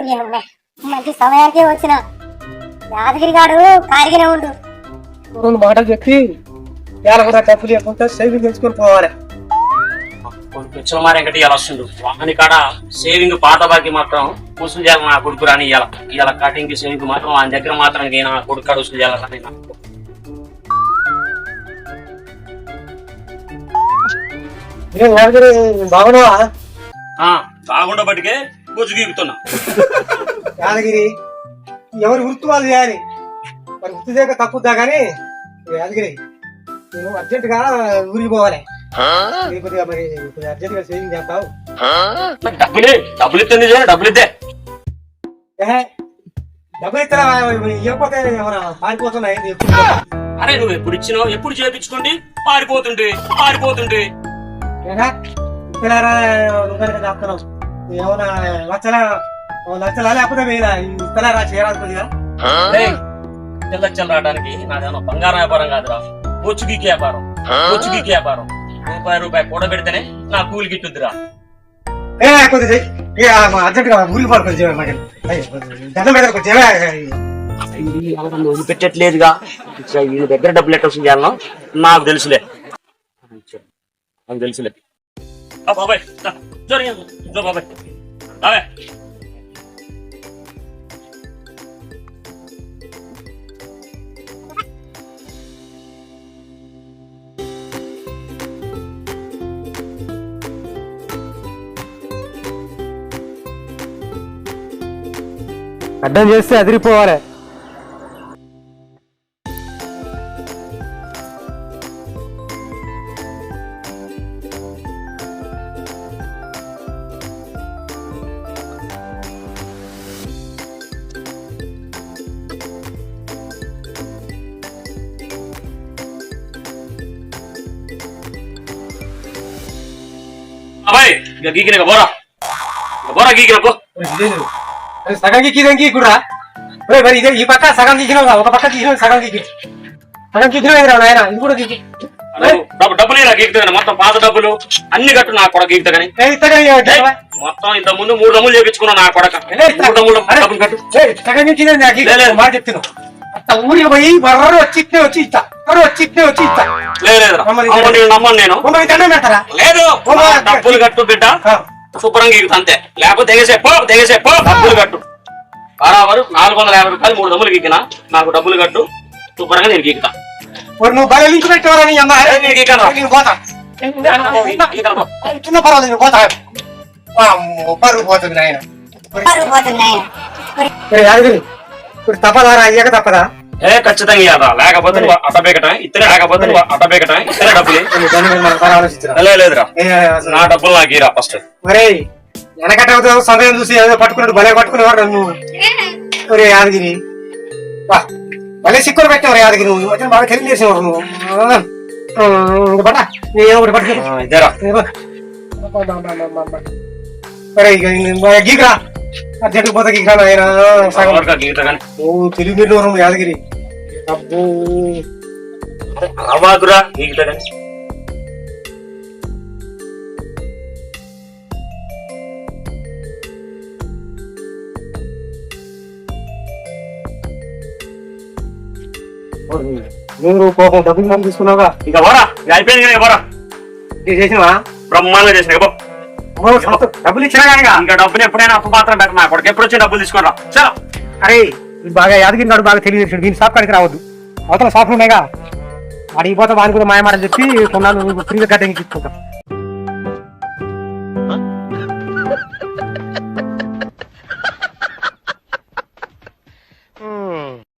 దొరికినమ్మా. మంచి సమయానికే వచ్చిన. యాదగిరి గాడు కారిగానే ఉండు. రెండు మాటలు చెప్పి ఎలా కూడా లేకుండా సేవింగ్ తెచ్చుకొని పోవాలి. పిచ్చల ఇలా వస్తుండు. వాని కాడ సేవింగ్ పాత బాకి మాత్రం వసూలు చేయాలి నా కొడుకు రాని ఇవాళ ఇవాళ కటింగ్ సేవింగ్ మాత్రం ఆయన దగ్గర మాత్రం ఇంక నా కొడుకు కాడ వసూలు చేయాలని యాదగిరి బాగున్నావా? ఆ, బాగుండబట్టికే బుజ్జు గీకుతున్నా. యాదగిరి ఎవరు వృత్తి వాళ్ళు చేయాలి మరి వృత్తి చేయక తప్పుద్దా కానీ యాదగిరి నేను అర్జెంట్గా ఊరికి పోవాలి. కొద్దిగా మరి కొద్దిగా అర్జెంట్గా సేవింగ్ చేస్తావు మరి డబ్బులే డబ్బులు ఇస్తుంది డబ్బులు ఇద్దే. ఏహే, డబ్బులు ఇస్తారా ఇవ్వకపోతే ఏమైనా పారిపోతున్నాయి? అరే నువ్వు ఎప్పుడు ఇచ్చినావు? ఎప్పుడు చేపించుకోండి? పారిపోతుంటే పారిపోతుంటే. నువ్వు కనుక చెప్తున్నావు ఏమైనా లక్షలా ఓ లక్షలా లేకపోతే వేయరా? ఇస్తున్నారా చేయరాదు కొద్దిగా ఏయ్, తెల్లచ్చలు రావడానికి నాదేమో బంగారం వ్యాపారం కాదురా. బొచ్చు గీకి వ్యాపారం. బొచ్చు గీకి వ్యాపారం. రూపాయి రూపాయి కూడబెడితేనే నా కూలి గిట్టుద్దిరా ఏ కొద్దిగా చెయ్. ఏ, ఆ, మా అర్జెంట్గా ఊరికి పాడు కొంచెం మాకు దండం మీద కొంచెం వదిలిపెట్టట్లేదుగా. ఇట్లా వీళ్ళ దగ్గర డబ్బులు ఎట్ట వస్తుంది చేయాలనో నాకు తెలుసులే. నాకు తెలుసులే. ఆ బాబాయ్ దా, జరిగింది. ఇదో బాబాయ్ బాబాయ్ అడ్డం చేస్తే అదిరిపోవాలి బాబాయ్ ఇక గీకిన ఇక పోరా గీకిన పో సగం గీకిదంకి కూడా ఒరేయ్ మరి ఇదే ఈ పక్క సగం గీకినావు ఒక పక్క గీకినావు సగం గీకి. సగం గీకినావు రా నాయన? ఇది కూడా గీకి. డబ్బు- డబ్బు డబ్బులు ఇలా గీకుతా మొత్తం పాత డబ్బులు అన్ని కట్టు నా కొడక గీకుతా కానీ. మొత్తం ఇంత ముందు మూడు డమ్ములు చేపించుకున్నా నా కొడక. మూడు డబ్బులు కట్టు. సగం గీకిందని. మాట చెప్తున్నావు ఊరికి పోయి బర్ర వచ్చి ఇస్తా బర్ర వచ్చి ఇట్నే వచ్చి ఇస్తా నేను నమ్మను నేను. మమ్మల్ని దండం పెడతారా? లేదు. ఓ, నా డబ్బులు కట్టు బిడ్డ. శుభ్రంగా గీకుతా అంతే. లేకపోతే తెగసే పో తెగసే పో. డబ్బులు కట్టు. బరాబరు నాలుగు వందల యాభై రూపాయలు మూడు డబ్బులు గీకినా నాకు డబ్బులు కట్టు. శుభ్రంగా నేను గీకుతా. మరి నువ్వు బల లింక్ పెట్టేవారా నీ అమ్మ? ఏ, నేను గీకను. నేను పోతా. గీకను. చిన్న పర్వాలేదు నేను పోతా. అమ్మో, పరుగు పోతుంది నాయన. పరుగు పోతుంది నాయన. మరి యాదగిరి ఇప్పుడు తప్పదారా అయ్యాక తప్పదా? ఏ ఖచ్చితంగా ఇవ్వరా లేకపోతే నువ్వు అట్టబెక్కటం ఇతరే లేకపోతే నువ్వు అట్టబెక్కటం ఇతరే డబ్బులు లేదురా నా డబ్బులు నాకు ఇరా ఫస్ట్. ఒరే వెనకట సమయం చూసి ఏదో పట్టుకున్నాడు భలే పట్టుకునేవాడు నువ్వు ఒరే యాదగిరి. వా భలే సిక్కులు పెట్టావు యాదగిరి నువ్వు. మధ్యన బాగా తెలియదు చేసేవాడు నువ్వు. ఆ, ఇంక పట్ట. నీ ఏదో ఒకటి పట్టుకో. ఇదేరా ఇదిగో. ఒరే ఇక ఇక గీకరా. అర్జెంట్ పోతే గీకరా నాయన? యాదగిరి. అబ్బో. అవాదురా గీత కానీ. నువ్వు కోపం డబ్బులు మనం తీసుకున్నావుగా. ఇంకా పోరా ఇక అయిపోయింది ఇక పోరా. చేసినవా? బ్రహ్మాండంగా చేసిన ఇక డబ్బులు ఇచ్చినా కానీ ఇంకా డబ్బులు ఎప్పుడైనా అప్పు మాత్రం పెట్ట నా కొడుకు. ఎప్పుడు వచ్చి డబ్బులు తీసుకోరా చలో. అరే ఇది బాగా యాదగిరి నాడు బాగా తెలియదు దీని షాప్ కాడికి రావద్దు. అవతల షాపులు ఉన్నాయిగా. అడిగి పోతే వాని కూడా మాయమాడని చెప్పి కొన్నాను ఫ్రీగా కటింగ్ తీసుకుంటాం